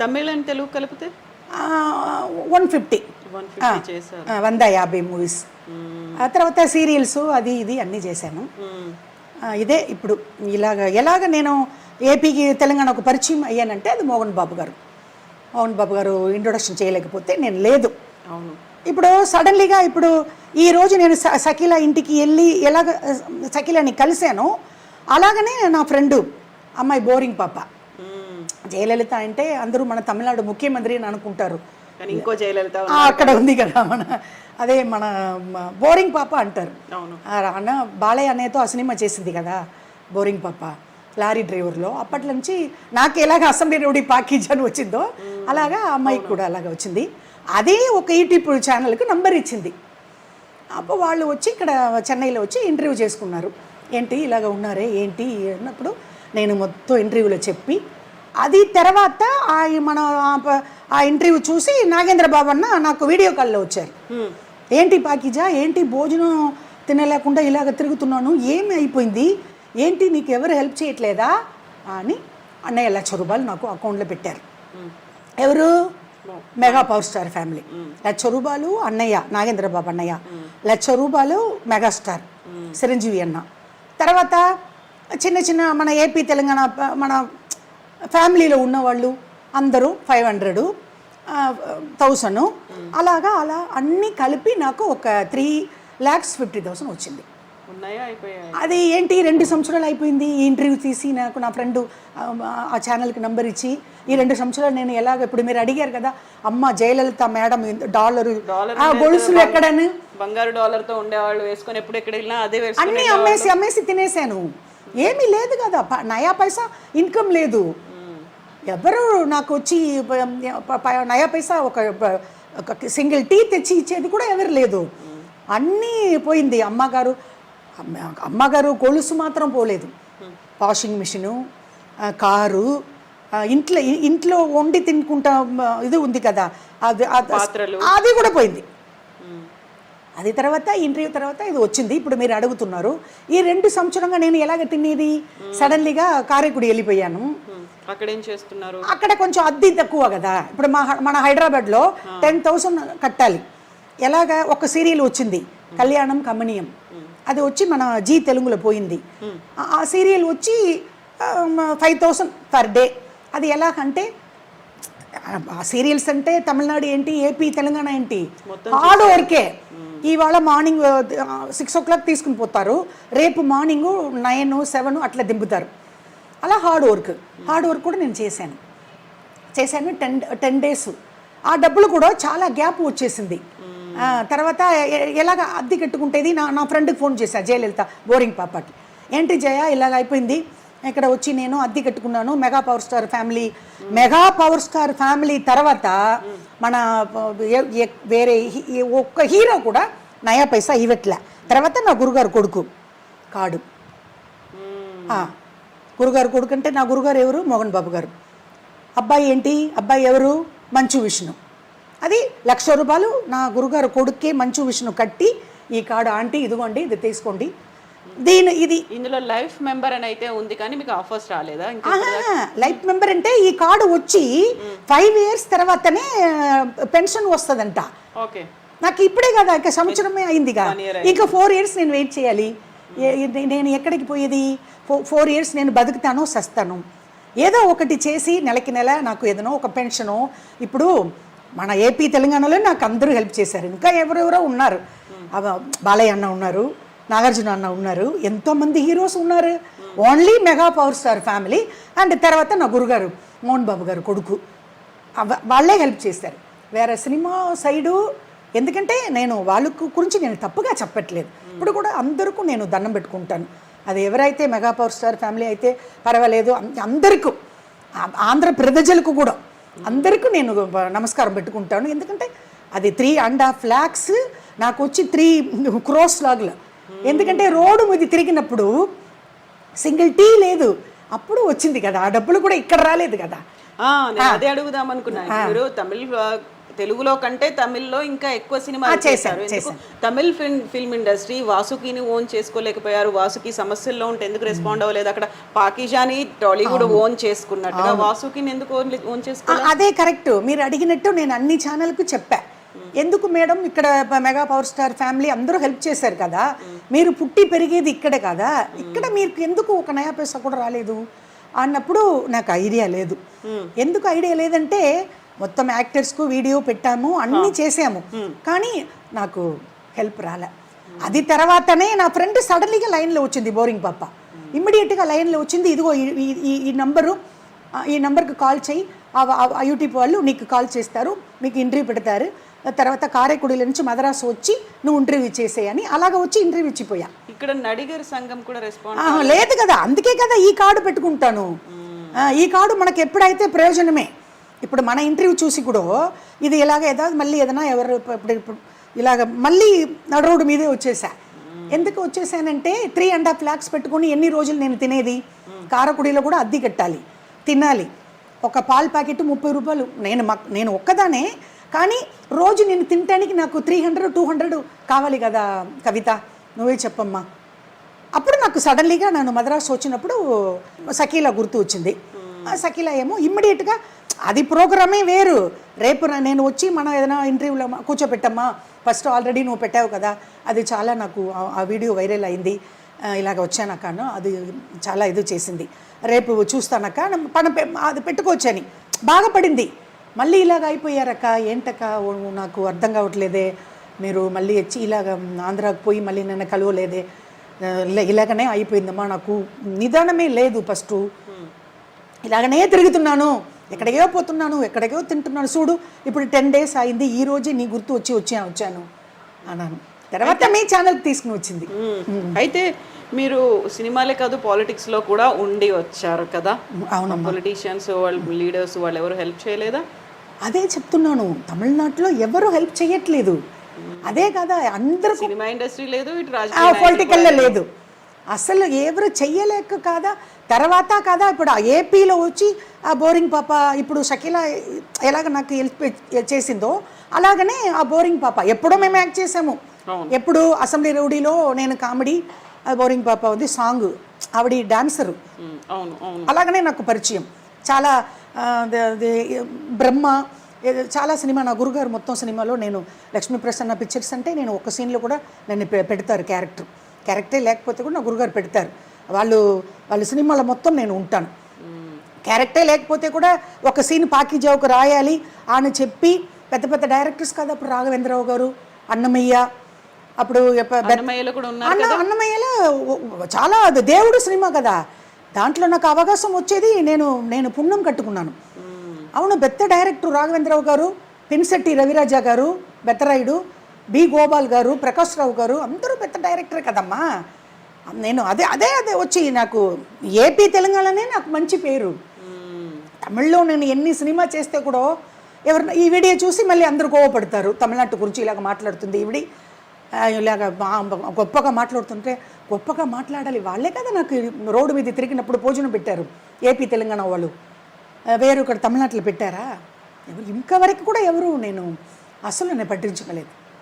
Tamil and Telugu కలిపితే? One fifty వంద యాభై మూవీస్ ఆ తర్వాత సీరియల్స్ అది ఇది అన్నీ చేశాను. ఇదే ఇప్పుడు ఇలాగ ఎలాగ నేను ఏపీకి తెలంగాణకు పరిచయం అయ్యానంటే అది మోహన్ బాబు గారు. మోహన్ బాబు గారు ఇంట్రొడక్షన్ చేయలేకపోతే నేను లేదు. అవును. ఇప్పుడు సడన్లీగా ఇప్పుడు ఈ రోజు నేను సకీల ఇంటికి వెళ్ళి ఎలాగ సకీలని కలిశానో. అలాగనే నా ఫ్రెండు అమ్మాయి బోరింగ్ పాప. జయలలిత అంటే అందరూ మన తమిళనాడు ముఖ్యమంత్రి అని అనుకుంటారు. ఇంకో జయలలిత అక్కడ ఉంది కదా మన అదే మన బోరింగ్ పాప అంటారు. అన్న బాలయ్య అనేతో ఆ సినిమా చేసింది కదా బోరింగ్ పాప లారీ డ్రైవర్లో. అప్పటి నుంచి నాకు ఎలాగ అసెంబ్లీ రోడ్డి పాకేజ్ అని వచ్చిందో అలాగా అమ్మాయికి కూడా అలాగా వచ్చింది. అదే ఒక యూట్యూబ్ ఛానల్కి నంబర్ ఇచ్చింది. అప్పుడు వాళ్ళు వచ్చి ఇక్కడ చెన్నైలో వచ్చి ఇంటర్వ్యూ చేసుకున్నారు. ఏంటి ఇలాగ ఉన్నారే ఏంటి అన్నప్పుడు నేను మొత్తం ఇంటర్వ్యూలో చెప్పి అది తర్వాత ఆ మన ఆ ఇంటర్వ్యూ చూసి నాగేంద్ర బాబు అన్న నాకు వీడియో కాల్లో వచ్చారు. ఏంటి పాకిజా? ఏంటి భోజనం తినలేకుండా ఇలాగ తిరుగుతున్నాను? ఏమి అయిపోయింది? ఏంటి నీకు ఎవరు హెల్ప్ చేయట్లేదా? అని అన్నయ్య లక్ష రూపాయలు నాకు అకౌంట్లో పెట్టారు. ఎవరు? Mega power star family. Lakh రూపాయలు అన్నయ్య నాగేంద్ర బాబు అన్నయ్య. లక్ష రూపాయలు మెగాస్టార్ చిరంజీవి అన్న. తర్వాత చిన్న చిన్న మన ఏపీ తెలంగాణ మన ఫ్యామిలీలో ఉన్నవాళ్ళు అందరూ ఫైవ్ హండ్రెడ్ థౌసండ్. అలాగా అలా అన్నీ కలిపి నాకు ఒక త్రీ ల్యాక్స్ ఫిఫ్టీ థౌసండ్ వచ్చింది. అది ఏంటి? రెండు సంవత్సరాలు అయిపోయింది. ఈ ఇంటర్వ్యూ తీసి నాకు నా ఫ్రెండ్ ఆ ఛానల్కి నంబర్ ఇచ్చి ఈ రెండు సంవత్సరాలు నేను ఎలాగ ఇప్పుడు మీరు అడిగారు కదా అమ్మ జయలలిత మేడం డాలరు గొలుసులు ఎక్కడని? బంగారు డాలర్తో ఉండేవాళ్ళు వేసుకొని ఎప్పుడు ఎక్కడ వెళ్ళినా అదే అన్నీ అమ్మేసి అమ్మేసి తినేసాను. ఏమీ లేదు కదా నయా పైసా ఇన్కమ్ లేదు. ఎవరు నాకు వచ్చి నయా పైసా ఒక సింగిల్ టీ తెచ్చి ఇచ్చేది కూడా ఎవరు లేదు. అన్నీ పోయింది అమ్మగారు. అమ్మగారు గొలుసు మాత్రం పోలేదు. వాషింగ్ మిషను కారు ఇంట్లో ఇంట్లో వండి తినుకుంటా ఇది ఉంది కదా అది అది కూడా పోయింది. అది తర్వాత ఇంటర్వ్యూ తర్వాత ఇది వచ్చింది. ఇప్పుడు మీరు అడుగుతున్నారు. ఈ రెండు సంవత్సరంగా నేను ఎలాగ తినేది? సడన్లీగా కారేకుడి వెళ్ళిపోయాను. అక్కడ ఏం చేస్తున్నారు? అక్కడ కొంచెం అద్దె తక్కువ కదా. ఇప్పుడు మా మన హైదరాబాద్లో టెన్ థౌసండ్ కట్టాలి. ఎలాగ ఒక సీరియల్ వచ్చింది కళ్యాణం కమనీయం. అది వచ్చి మన జీ తెలుగులో పోయింది. ఆ- సీరియల్ వచ్చి ఫైవ్ థౌసండ్ పర్ డే. అది ఎలాగంటే ఆ సీరియల్స్ అంటే తమిళనాడు ఏంటి ఏపీ తెలంగాణ ఏంటి? హార్డ్ వర్కే ఇవాళ మార్నింగ్ సిక్స్ ఓ క్లాక్ తీసుకుని పోతారు. రేపు మార్నింగ్ నైన్ సెవెన్ అట్లా దింపుతారు. అలా హార్డ్ వర్క్ హార్డ్ వర్క్ కూడా నేను చేశాను. చేశాను టెన్ టెన్ డేస్ ఆ డబ్బులు కూడా చాలా గ్యాప్ వచ్చేసింది. ఆ, తర్వాత ఎలాగ అద్దె కట్టుకుంటేది నా నా ఫ్రెండ్కి ఫోన్ చేశా జయలలిత బోరింగ్ పాపకి ఏంటి జయ ఇలాగ అయిపోయింది. ఇక్కడ వచ్చి నేను అద్దె కట్టుకున్నాను mega power star family mega power star family తర్వాత మన ఎ- ఎ- వేరే ఒక్క హీరో కూడా నయా పైసా ఇవ్వట్లే. తర్వాత నా గురుగారు కొడుకు కాడు. ఆ, గురుగారు కొడుకు అంటే నా గురుగారు ఎవరు? మోహన్ బాబు గారు. అబ్బాయి ఏంటి? అబ్బాయి ఎవరు? మంచు విష్ణు. అది లక్ష రూపాయలు నా గురుగారు కొడుక్కే మంచు విష్ణు కట్టి ఈ కార్డు ఆంటీ ఇదిగోండి ఇది తీసుకోండి. దీని ఇది ఇందులో లైఫ్ మెంబర్ అని అయితే ఉంది కానీ మీకు ఆఫర్స్ రాలేదా? లైఫ్ మెంబర్ అంటే ఈ కార్డు వచ్చి ఫైవ్ ఇయర్స్ తర్వాతనే పెన్షన్ వస్తుందంట. ఓకే. నాకు ఇప్పుడే కదా ఇంకా సంవత్సరమే అయిందిగా. ఇంకా ఫోర్ ఇయర్స్ నేను వెయిట్ చేయాలి. నేను ఎక్కడికి పోయేది? ఫోర్ ఇయర్స్ నేను బతుకుతాను సస్తాను. ఏదో ఒకటి చేసి నెలకి నెల నాకు ఏదైనా ఒక పెన్షను. ఇప్పుడు మన ఏపీ తెలంగాణలో నాకు అందరూ హెల్ప్ చేశారు. ఇంకా ఎవరెవరో ఉన్నారు. బాలయ్య అన్న ఉన్నారు నాగార్జున అన్న ఉన్నారు ఎంతోమంది హీరోస్ ఉన్నారు. Only mega power star family and తర్వాత నా గురుగారు మోహన్ బాబు గారు కొడుకు. అవ- వాళ్ళే హెల్ప్ చేశారు. వేరే సినిమా సైడు ఎందుకంటే నేను వాళ్ళ గురించి నేను తప్పుగా చెప్పట్లేదు. ఇప్పుడు కూడా అందరికీ నేను దండం పెట్టుకుంటాను. అది ఎవరైతే మెగా పవర్ స్టార్ ఫ్యామిలీ అయితే పర్వాలేదు అందరికీ ఆంధ్ర ప్రజలకు కూడా అందరికీ నేను నమస్కారం పెట్టుకుంటాను. ఎందుకంటే అది త్రీ అండ్ హాఫ్ ల్యాక్స్ నాకు వచ్చి త్రీ క్రోస్ లాగులు. ఎందుకంటే రోడ్డు మీద తిరిగినప్పుడు సింగిల్ టీ లేదు. అప్పుడు వచ్చింది కదా ఆ డబ్బులు కూడా ఇక్కడ రాలేదు కదా. అదే అడుగుదాం అనుకున్నా. మీరు తమిళ్ తెలుగులో కంటే తమిళ్ళో ఇంకా ఎక్కువ సినిమా చేశారు. తమిళ్ ఫిల్మ్ ఫిల్మ్ ఇండస్ట్రీ వాసుకిని ఓన్ చేసుకోలేకపోయారు వాసుకి సమస్యల్లో ఉంటే ఎందుకు రెస్పాండ్ అవ్వలేదు? అక్కడ పాకిజాని టాలీవుడ్ ఓన్ చేసుకున్నట్టుగా వాసుకిని ఎందుకు ఓన్ చేసుకో అదే కరెక్ట్. మీరు అడిగినట్టు నేను అన్ని ఛానల్కు చెప్పా. ఎందుకు మేడం ఇక్కడ మెగా పవర్ స్టార్ ఫ్యామిలీ అందరూ హెల్ప్ చేశారు కదా? మీరు పుట్టి పెరిగేది ఇక్కడే కదా? ఇక్కడ మీరు ఎందుకు ఒక నయా పైసా కూడా రాలేదు? అన్నప్పుడు నాకు ఐడియా లేదు. ఎందుకు ఐడియా లేదంటే మొత్తం యాక్టర్స్కు వీడియో పెట్టాము అన్నీ చేసాము. కానీ నాకు హెల్ప్ రాలే. అది తర్వాతనే నా ఫ్రెండ్ సడన్లీగా లైన్లో వచ్చింది బోరింగ్ పాప. ఇమ్మీడియట్గా లైన్లో వచ్చింది ఇదిగో ఈ- ఈ- నంబరు ఈ నెంబర్కి కాల్ చేయి యూట్యూబ్ వాళ్ళు నీకు కాల్ చేస్తారు మీకు ఇంటర్వ్యూ పెడతారు. తర్వాత కారైకుడిల నుంచి మద్రాసు వచ్చి నువ్వు ఇంటర్వ్యూ చేసేయని అలాగ వచ్చి ఇంటర్వ్యూ ఇచ్చిపోయా. ఇక్కడ నడిగర్ సంఘం కూడా రెస్పాండ్ లేదు కదా అందుకే కదా ఈ కార్డు పెట్టుకుంటాను. ఈ కార్డు మనకి ఎప్పుడైతే ప్రయోజనమే? ఇప్పుడు మన ఇంటర్వ్యూ చూసి కూడా ఇది ఇలాగ ఏదో మళ్ళీ ఏదైనా ఎవరు ఇప్పుడు ఇప్పుడు ఇలాగ మళ్ళీ నడు రోడ్డు మీదే వచ్చేసా. ఎందుకు వచ్చేసానంటే త్రీ అండ్ హాఫ్ ల్యాక్స్ పెట్టుకుని ఎన్ని రోజులు నేను తినేది? కారకుడిలో కూడా అద్దె కట్టాలి తినాలి. ఒక పాల్ ప్యాకెట్ ముప్పై రూపాయలు. నేను మా నేను ఒక్కదానే కానీ రోజు నేను తినటానికి నాకు త్రీ హండ్రెడ్ టూ హండ్రెడ్ కావాలి కదా కవిత? నువ్వే చెప్పమ్మా. అప్పుడు నాకు సడన్లీగా నేను మద్రాసు వచ్చినప్పుడు సకీలా గుర్తు వచ్చింది. సకీలా ఏమో ఇమ్మీడియట్గా అది ప్రోగ్రామే వేరు. రేపు నేను వచ్చి మనం ఏదైనా ఇంటర్వ్యూలో కూర్చోపెట్టమ్మా. ఫస్ట్ ఆల్రెడీ నువ్వు పెట్టావు కదా. అది చాలా నాకు ఆ- వీడియో వైరల్ అయింది. ఇలాగ వచ్చానక్క అను అది చాలా ఇది చేసింది. రేపు చూస్తానక్క. పని పె- అది పెట్టుకోవచ్చని. బాగా పడింది. మళ్ళీ ఇలాగ అయిపోయారక్క. ఏంటక్క? నాకు అర్థం కావట్లేదే. మీరు మళ్ళీ వచ్చి ఇలాగ ఆంధ్రాకు పోయి మళ్ళీ నన్ను కలవలేదే. ఇలాగనే అయిపోయిందమ్మా నాకు. నిదానమే లేదు ఫస్ట్. ఇలాగనే తిరుగుతున్నాను. ఎక్కడికో పోతున్నాను ఎక్కడికో తింటున్నాను. చూడు ఇప్పుడు టెన్ డేస్ అయింది ఈ రోజే నీ గుర్తు వచ్చి వచ్చా వచ్చాను అన్నాను. తర్వాత మీ ఛానల్కి తీసుకుని వచ్చింది. అయితే మీరు సినిమాలే కాదు పాలిటిక్స్లో కూడా ఉండి వచ్చారు కదా? అవునమ్మా. పొలిటీషియన్స్ వాళ్ళు లీడర్స్ వాళ్ళు ఎవరు హెల్ప్ చేయలేదా? అదే చెప్తున్నాను తమిళనాడులో ఎవరు హెల్ప్ చేయట్లేదు. అదే కదా అందరూ సినిమా ఇండస్ట్రీ లేదు ఇటు రాజకీయ పొలిటికల్లో లేదు. అసలు ఎవరు చెయ్యలేక కాదా? తర్వాత కాదా ఇప్పుడు ఆ ఏపీలో వచ్చి ఆ బోరింగ్ పాప ఇప్పుడు షకీలా ఎలాగ నాకు హెల్ప్ చేసిందో అలాగనే ఆ బోరింగ్ పాప ఎప్పుడో మేము యాక్ట్ చేసాము. ఎప్పుడు అసెంబ్లీ రౌడీలో నేను కామెడీ ఆ బోరింగ్ పాప ఉంది సాంగ్ ఆవిడ డాన్సరు. అలాగనే నాకు పరిచయం. చాలా బ్రహ్మ చాలా సినిమా నా గురుగారు మొత్తం సినిమాలో నేను లక్ష్మీ ప్రసన్న పిక్చర్స్ అంటే నేను ఒక సీన్లో కూడా నన్ను పెడతారు క్యారెక్టర్. క్యారెక్టరే లేకపోతే కూడా నా గురుగారు పెడతారు. వాళ్ళు వాళ్ళ సినిమాలో మొత్తం నేను ఉంటాను. క్యారెక్టే లేకపోతే కూడా ఒక సీన్ పాకిజావుకు రాయాలి అని చెప్పి పెద్ద పెద్ద డైరెక్టర్స్ కదా అప్పుడు రాఘవేంద్రరావు గారు అన్నమయ్య అప్పుడు అన్నమయ్యలో చాలా దేవుడు సినిమా కదా. దాంట్లో నాకు అవకాశం వచ్చేది నేను నేను పుణ్యం కట్టుకున్నాను. అవును బెత్త డైరెక్టర్ రాఘవేంద్రరావు గారు పిన్సెట్టి రవిరాజ గారు బెత్తరాయుడు బి గోపాల్ గారు ప్రకాష్ రావు గారు అందరూ పెద్ద డైరెక్టర్ కదమ్మా. నేను అదే అదే అదే వచ్చి నాకు ఏపీ తెలంగాణనే నాకు మంచి పేరు. తమిళ్ళో నేను ఎన్ని సినిమా చేస్తే కూడా ఎవరిన ఈ వీడియో చూసి మళ్ళీ అందరూ కోవపడతారు తమిళనాటు గురించి ఇలాగ మాట్లాడుతుంది ఈవిడి. ఇలాగ గొప్పగా మాట్లాడుతుంటే గొప్పగా మాట్లాడాలి వాళ్ళే కదా నాకు రోడ్డు మీద తిరిగినప్పుడు భోజనం పెట్టారు ఏపీ తెలంగాణ వాళ్ళు. ఆ, వేరు ఇక్కడ తమిళనాటిలో పెట్టారా? ఎవరు ఇంకా వరకు కూడా ఎవరు నేను అసలు నేను పట్టించుకోలేదు.